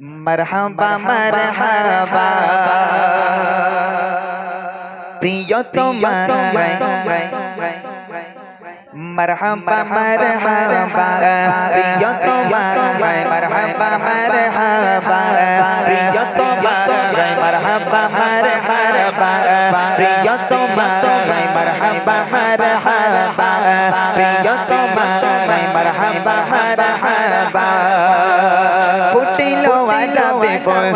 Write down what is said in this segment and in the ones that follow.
मरहबा मरहबा। प्रियो तो तुम तो मरहबा। मरहबा प्रियो तो तुम मरहबा मरहबा प्रियो तुम मरहबा मरहबा प्रियो तुम मरहबा मरहबा।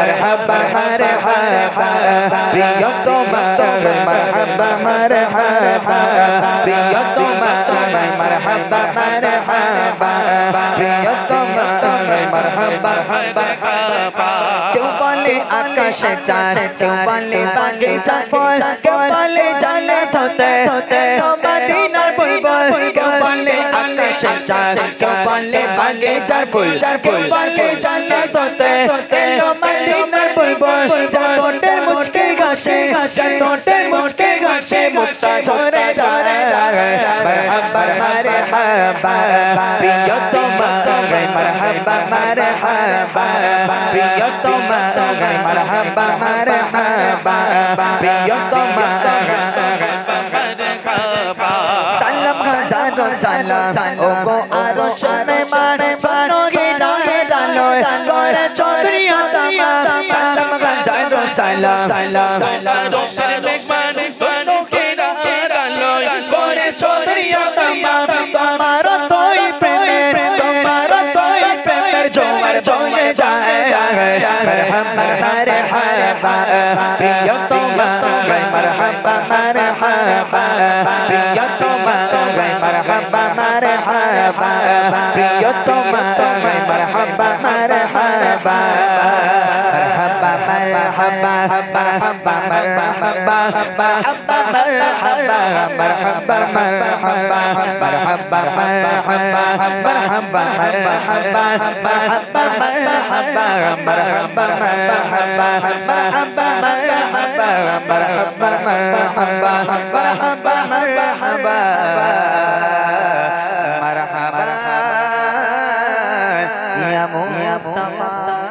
মারহাবা মারহাবা, প্রিয়তমা, মারহাবা মারহাবা, প্রিয়তমা, মারহাবা মারহাবা, প্রিয়তমা, মারহাবা মারহাবা। কেউ বলে আকাশে চাঁদ, কেউ বলে বাগিচা ফল কেউ বলে জানে হতে হতে কেউ বলে বাগিচার ফুল কেউ বলে জানে হতে হতে মদিনার বুলবুল যা ঠোঁটের মুচকে ঘাসে যা ঠোঁটের মুচকে ঘাসে মুক্তা ঝরে ঝরে মারহাবা মারহাবা প্রিয়তমা মারহাবা মারহাবা প্রিয়তমা মারহাবা মারহাবা প্রিয়তমা সালাম হাজারো সালাম ও সালাম রোশের মেঘমান তনুকে রাহারালয় করে ছড়িয়া তামাম তোমার তোই প্রেমের তোমার তোই প্রেমের জোয়ার জমে যায় মরহাবা মরহাবা প্রিয় তোমার মরহাবা মরহাবা প্রিয় তোমার মরহাবা মরহাবা প্রিয় তোমার মরহাবা মরহাবা مرحبا يا مصطفى